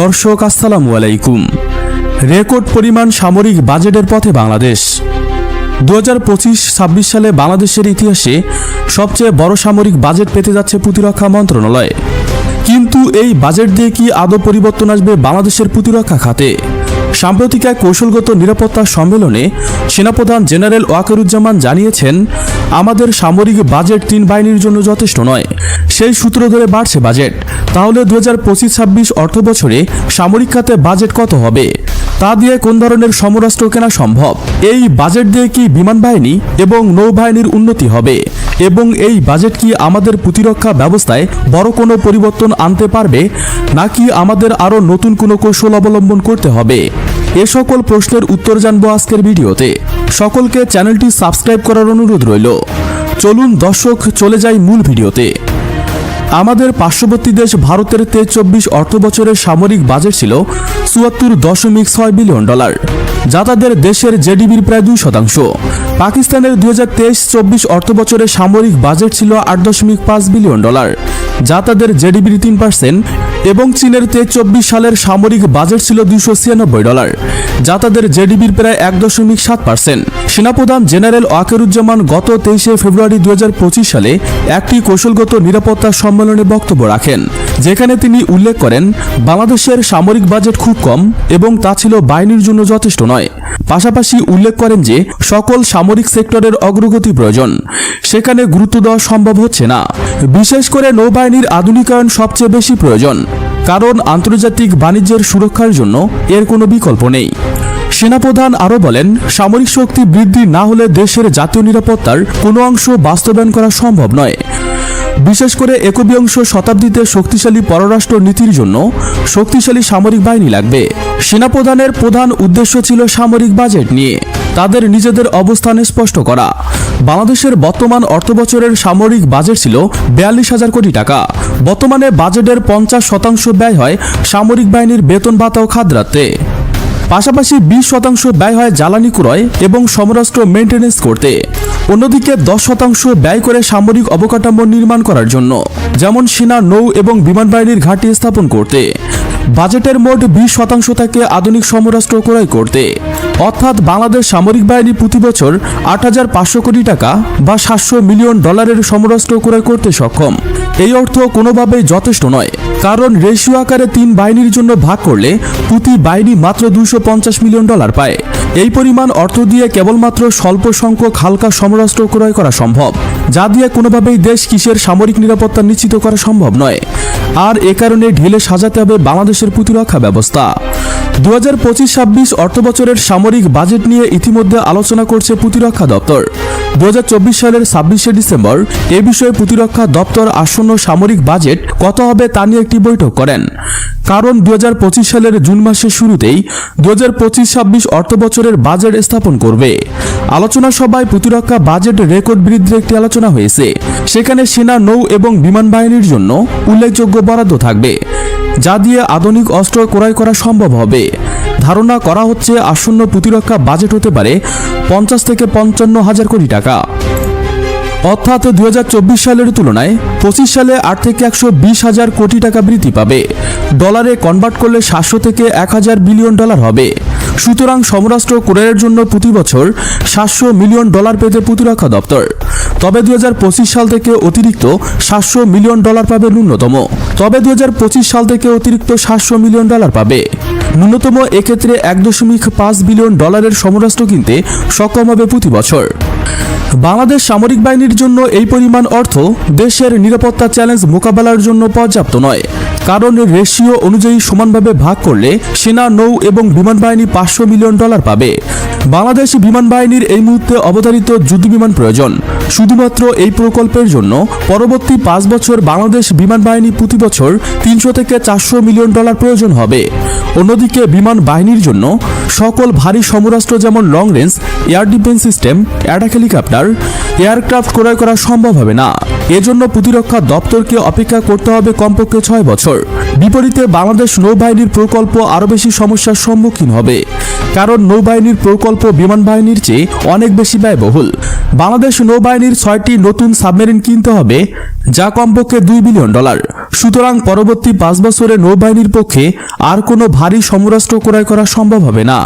দর্শক, আসসালামু আলাইকুম। রেকর্ড পরিমাণ সামরিক বাজেটের পথে বাংলাদেশ। দু হাজার পঁচিশ, ছাব্বিশ সালে বাংলাদেশের ইতিহাসে সবচেয়ে বড় সামরিক বাজেট পেতে যাচ্ছে প্রতিরক্ষা মন্ত্রণালয়। কিন্তু এই বাজেট দিয়ে কি আদৌ পরিবর্তন আসবে বাংলাদেশের প্রতিরক্ষা খাতে? সাম্প্রতিক এক কৌশলগত নিরাপত্তা সম্মেলনে সেনাপ্রধান জেনারেল ওয়াকারুজ্জামান জানিয়েছেন, আমাদের সামরিক বাজেট তিন বাহিনীর জন্য যথেষ্ট নয়। সেই সূত্র ধরে বাড়ছে বাজেট। তাহলে দু হাজার পঁচিশ ছাব্বিশ অর্থ বছরে সামরিক খাতে বাজেট কত হবে? তা দিয়ে কোন ধরনের সমরাস্ত্র কেনা সম্ভব? এই বাজেট দিয়ে কি বিমান বাহিনী এবং নৌবাহিনীর উন্নতি হবে? এবং এই বাজেট কি আমাদের প্রতিরক্ষা ব্যবস্থায় বড় কোনো পরিবর্তন আনতে পারবে? নাকি আমাদের আরও নতুন কোনো কৌশল অবলম্বন করতে হবে? এ সকল প্রশ্নের উত্তর জানব আজকের ভিডিওতে। সকলকে চ্যানেলটি সাবস্ক্রাইব করার অনুরোধ রইল। চলুন দর্শক, চলে যাই মূল ভিডিওতে। আমাদের পার্শ্ববর্তী দেশ ভারতের তে চব্বিশ অর্থ বছরের সামরিক বাজেট ছিল চুয়াত্তর দশমিক ছয় বিলিয়ন ডলার, যা তাদের দেশের জেডিবির প্রায় দুই শতাংশ। পাকিস্তানের দুই হাজার তেইশ চব্বিশ অর্থ বছরের সামরিক বাজেট ছিল আট দশমিক পাঁচ বিলিয়ন ডলার, যা তাদের জেডিবির তিন পার্সেন্ট এবং চীনের তে চব্বিশ সালের সামরিক বাজেট ছিল দুইশো ছিয়ানব্বই ডলার। যা তাদের জেডিবির প্রায় এক দশমিক সাত পার্সেন্ট। সেনাপ্রধান জেনারেল ওয়াকেরুজ্জামান গত তেইশে ফেব্রুয়ারি দু হাজার পঁচিশ সালে একটি কৌশলগত নিরাপত্তা সম্মেলনে বক্তব্য রাখেন, যেখানে তিনি উল্লেখ করেন, বাংলাদেশের সামরিক বাজেট খুব কম এবং তা ছিল বাহিনীর জন্য যথেষ্ট নয়। পাশাপাশি উল্লেখ করেন যে, সকল সামরিক সেক্টরের অগ্রগতি প্রয়োজন, সেখানে গুরুত্ব দেওয়া সম্ভব হচ্ছে না। বিশেষ করে নৌবাহিনীর আধুনিকায়ন সবচেয়ে বেশি প্রয়োজন। কারণ আন্তর্জাতিক বাণিজ্যের সুরক্ষার জন্য এর কোনো বিকল্প নেই। সেনাপ্রধান আরও বলেন, সামরিক শক্তি বৃদ্ধি না হলে দেশের জাতীয় নিরাপত্তার কোনো অংশ বাস্তবায়ন করা সম্ভব নয়। বিশেষ করে একবিংশ শতাব্দীতে শক্তিশালী পররাষ্ট্র নীতির জন্য শক্তিশালী সামরিক বাহিনী লাগবে। সেনাপ্রধানের প্রধান উদ্দেশ্য ছিল সামরিক বাজেট নিয়ে, তাদের নিজেদের অবস্থান স্পষ্ট করা। বাংলাদেশের বর্তমান অর্থবছরের সামরিক বাজেট ছিল বিয়াল্লিশ হাজার কোটি টাকা। বর্তমানে বাজেটের পঞ্চাশ শতাংশ ব্যয় হয় সামরিক বাহিনীর বেতন ভাতা ও খাদ্রাতে পাশাপাশি বিশ শতাংশ ব্যয় হয় জ্বালানি ক্রয় এবং সমরাষ্ট্র মেনটেন্যান্স করতে। অন্যদিকে দশ শতাংশ ব্যয় করে সামরিক অবকাঠামো নির্মাণ করার জন্য, যেমন সেনা, নৌ এবং বিমান বাহিনীর ঘাঁটি স্থাপন করতে। বাজেটের মোট বিশ শতাংশ থেকে আধুনিক সমরাস্ত্র ক্রয় করতে। অর্থাৎ বাংলাদেশ সামরিক বাহিনী প্রতি বছর আট হাজার পাঁচশো কোটি টাকা বা সাতশো মিলিয়ন ডলারের সমরাস্ত্র ক্রয় করতে সক্ষম। এই অর্থ কোনোভাবেই যথেষ্ট নয়, কারণ রেশিও আকারে তিন বাহিনীর জন্য ভাগ করলে প্রতি বাহিনী মাত্র দুশো মিলিয়ন ডলার পায়। এই পরিমাণ অর্থ দিয়ে কেবলমাত্র স্বল্প সংখ্যক হালকা সমরাস্ত্র ক্রয় করা সম্ভব, যা দিয়ে কোনোভাবেই দেশ কিসের সামরিক নিরাপত্তা নিশ্চিত করা সম্ভব নয়। আর এ কারণে ঢেলে সাজাতে হবে বাংলাদেশের প্রতিরক্ষা ব্যবস্থা। দু হাজার পঁচিশ ছাব্বিশ অর্থবছরের সামরিক বাজেট নিয়ে ইতিমধ্যে আলোচনা করছে প্রতিরক্ষা দপ্তর। দু হাজার চব্বিশ সালের ছাব্বিশে ডিসেম্বর এ বিষয়ে প্রতিরক্ষা দপ্তর আসন্ন সামরিক বাজেট কত হবে তা নিয়ে একটি বৈঠক করেন। কারণ দু হাজার পঁচিশ সালের জুন মাসের শুরুতেই দু হাজার পঁচিশ ছাব্বিশ অর্থ বছরের বাজেট স্থাপন করবে। আলোচনা সভায় প্রতিরক্ষা বাজেট রেকর্ড বৃদ্ধির একটি আলোচনা হয়েছে। সেখানে সেনা, নৌ এবং বিমান বাহিনীর জন্য উল্লেখযোগ্য বরাদ্দ থাকবে। যা দিয়ে আধুনিক অস্ত্র ক্রয় করা সম্ভব হবে। ধারণা করা হচ্ছে আসন্ন প্রতিরক্ষা বাজেট হতে পারে পঞ্চাশ থেকে পঞ্চান্ন হাজার কোটি টাকা। অর্থাৎ দু হাজার চব্বিশ সালের তুলনায় পঁচিশ সালে আট থেকে একশো বিশ হাজার কোটি টাকা বৃদ্ধি পাবে। ডলারে কনভার্ট করলে সাতশো থেকে এক হাজার বিলিয়ন ডলার হবে। সুতরাং সমরাষ্ট্র ক্রয়ের জন্য প্রতি বছর সাতশো মিলিয়ন ডলার পেতে প্রতিরক্ষা দপ্তর। তবে দু হাজার পঁচিশ সাল থেকে অতিরিক্ত সাতশো মিলিয়ন ডলার পাবে ন্যূনতম। তবে দু হাজার পঁচিশ সাল থেকে অতিরিক্ত সাতশো মিলিয়ন ডলার পাবে। ন্যূনতম এক্ষেত্রে এক দশমিক পাঁচ বিলিয়ন ডলারের সমরাস্ত্র কিনতে সক্ষম হবে প্রতি বছর। বাংলাদেশ সামরিক বাহিনীর জন্য এই পরিমাণ অর্থ দেশের নিরাপত্তা চ্যালেঞ্জ মোকাবেলার জন্য পর্যাপ্ত নয়। কারণ রেশিও অনুযায়ী সমানভাবে ভাগ করলে সেনা, নৌ এবং বিমান বাহিনী পাঁচশো মিলিয়ন ডলার পাবে। বাংলাদেশ বিমান বাহিনীর এই মুহূর্তে অবতারিত যুদ্ধ বিমান প্রয়োজন। শুধুমাত্র এই প্রকল্পের জন্য পরবর্তী পাঁচ বছর বাংলাদেশ বিমান বাহিনী প্রতি বছর তিনশো থেকে চারশো মিলিয়ন ডলার প্রয়োজন হবে। অন্যদিকে বিমান বাহিনীর জন্য সকল ভারী সমরাস্ত্র যেমন long range air defence system attack helicopter aircraft ক্রয় করা সম্ভব হবে না। এজন্য প্রতিরক্ষা দপ্তরকে অপেক্ষা করতে হবে কমপক্ষে ছয় বছর। বিপরীতে বাংলাদেশ নৌবাহিনীর প্রকল্প আরও বেশি সমস্যার সম্মুখীন হবে। কারণ নৌবাহিনীর প্রকল্প বিমান বাহিনীর চেয়ে অনেক বেশি ব্যয়বহুল। বাংলাদেশ নৌবাহিনীর ছয়টি নতুন সাবমেরিন কিনতে হবে, যা কমপক্ষে দুই বিলিয়ন ডলার। সুতরাং পরবর্তী পাঁচ বছরে নৌবাহিনীর পক্ষে আর কোনো ভারী সমরাষ্ট্র ক্রয় করা সম্ভব হবে না।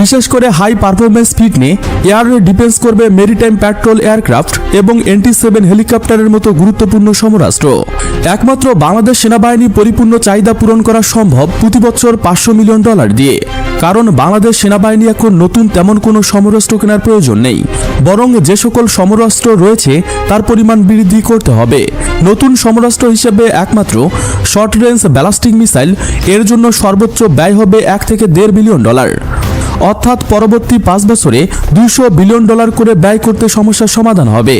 বিশেষ করে হাই পারফরমেন্স ফিট নিয়ে এয়ার ডিফেন্স করবে মেরিটাইম প্যাট্রোল এয়ারক্রাফট এবং এনটি সেভেন হেলিকপ্টারের মতো গুরুত্বপূর্ণ সমরাষ্ট্র একমাত্র বাংলাদেশ সেনাবাহিনী পরিপূর্ণ চাহিদা পূরণ করা সম্ভব প্রতি বছর পাঁচশো মিলিয়ন ডলার দিয়ে। কারণ বাংলাদেশ সেনাবাহিনী এখন নতুন তেমন কোনো সমরাষ্ট্র কেনার প্রয়োজন নেই। বরং যে সকল সমরাস্ত্র রয়েছে, তার পরিমাণ বৃদ্ধি করতে হবে। নতুন সমরাস্ত্র হিসেবে একমাত্র শর্ট রেঞ্জ ব্যালাস্টিক মিসাইল, এর জন্য সর্বোচ্চ ব্যয় হবে এক থেকে দেড় বিলিয়ন ডলার। অর্থাৎ পরবর্তী পাঁচ বছরে দুইশো বিলিয়ন ডলার করে ব্যয় করতে সমস্যার সমাধান হবে।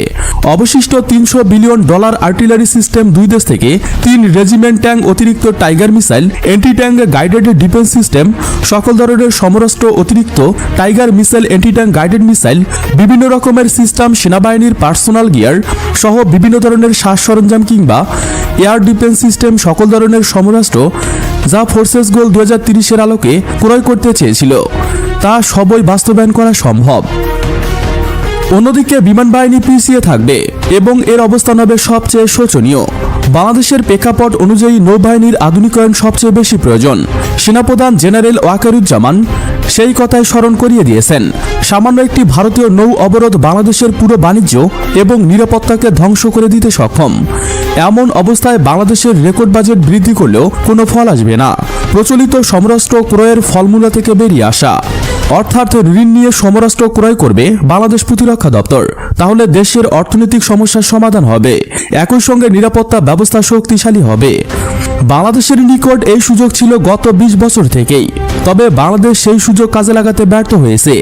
অবশিষ্ট তিনশো বিলিয়ন ডলার আর্টিলারি সিস্টেম দুই দেশ থেকে তিন রেজিমেন্ট ট্যাঙ্ক অতিরিক্ত tiger missile anti tank guided defence system, সকল ধরনের সমরাস্ত্র অতিরিক্ত tiger missile anti tank guided missile, বিভিন্ন রকমের সিস্টেম, সেনাবাহিনীর পার্সোনাল গিয়ার সহ বিভিন্ন ধরনের শ্বাস সরঞ্জাম কিংবা এয়ার ডিফেন্স সিস্টেম সকল ধরনের সমরাষ্ট্র যা ফোর্সেস গোল দু হাজার তিরিশের আলোকে ক্রয় করতে চেয়েছিল। তা সবই বাস্তবায়ন করা সম্ভব। অন্যদিকে বিমান বাহিনী পিছিয়ে থাকবে এবং এর অবস্থান হবে সবচেয়ে শোচনীয়। বাংলাদেশের প্রেক্ষাপট অনুযায়ী নৌবাহিনীর আধুনিকায়ন সবচেয়ে বেশি প্রয়োজন। সেনাপ্রধান জেনারেল ওয়াকারুজ্জামান সেই কথায় স্মরণ করিয়ে দিয়েছেন, সামান্য একটি ভারতীয় নৌ অবরোধ বাংলাদেশের পুরো বাণিজ্য এবং নিরাপত্তাকে ধ্বংস করে দিতে সক্ষম। এমন অবস্থায় বাংলাদেশের রেকর্ড বাজেট বৃদ্ধি করলেও কোনো ফল আসবে না। প্রচলিত সমরাস্ত্র ক্রয়ের ফলমূলা থেকে বেরিয়ে আসা। অর্থাৎ ঋণ নিয়ে সমরাস্ত্র ক্রয় করবে বাংলাদেশ প্রতিরক্ষা দপ্তর। তাহলে দেশের অর্থনৈতিক সমস্যার সমাধান হবে, একই সঙ্গে নিরাপত্তা ব্যবস্থা শক্তিশালী হবে। বাংলাদেশের নিকট এই সুযোগ ছিল গত ২০ বছর থেকেই। তবে বাংলাদেশ সেই সুযোগ কাজে লাগাতে ব্যর্থ হয়েছে,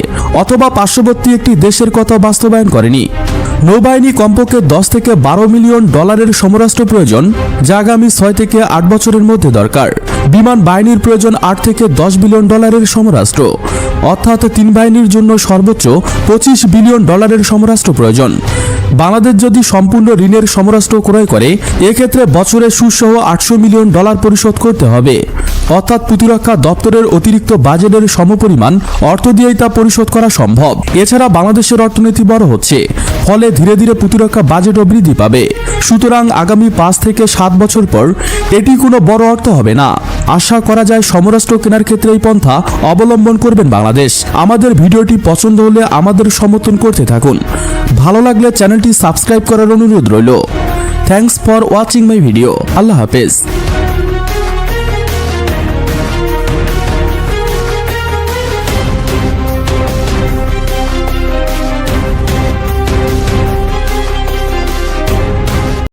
অথবা পার্শ্ববর্তী একটি দেশের কথা বাস্তবায়ন করেনি। নৌবাহিনী কমপক্ষে দশ থেকে বারো মিলিয়ন ডলারের সমরাষ্ট্র প্রয়োজন, যা আগামী ছয় থেকে আট বছরের মধ্যে দরকার। বিমান বাহিনীর প্রয়োজন আট থেকে দশ বিলিয়ন ডলারের সমরাস্ত্র অর্থাৎ তিন বাহিনীর জন্য সর্বোচ্চ পঁচিশ বিলিয়ন ডলারের সমরাষ্ট্র প্রয়োজন। বাংলাদেশ যদি সম্পূর্ণ ঋণের সমরাস্ত্র ক্রয় করে, এক্ষেত্রে বছরে সুসহ আটশো মিলিয়ন ডলার পরিশোধ করতে হবে। অর্থাৎ প্রতিরক্ষা দপ্তরের অতিরিক্ত বাজেটের সমপরিমাণ অর্থ দিয়েই তা পরিশোধ করা সম্ভব। এছাড়া বাংলাদেশের অর্থনীতি বড় হচ্ছে, ফলে ধীরে ধীরে প্রতিরক্ষা বাজেটও বৃদ্ধি পাবে। সুতরাং আগামী পাঁচ থেকে সাত বছর পর এটি কোনো বড় অর্থ হবে না। আশা করা যায় সমরাষ্ট্র কেনার ক্ষেত্রে এই পন্থা অবলম্বন করবেন বাংলাদেশ। আমাদের ভিডিওটি পছন্দ হলে আমাদের সমর্থন করতে থাকুন। ভালো লাগলে চ্যানেলটি সাবস্ক্রাইব করার অনুরোধ রইল। Thanks for watching my video. Allah হাফেজ।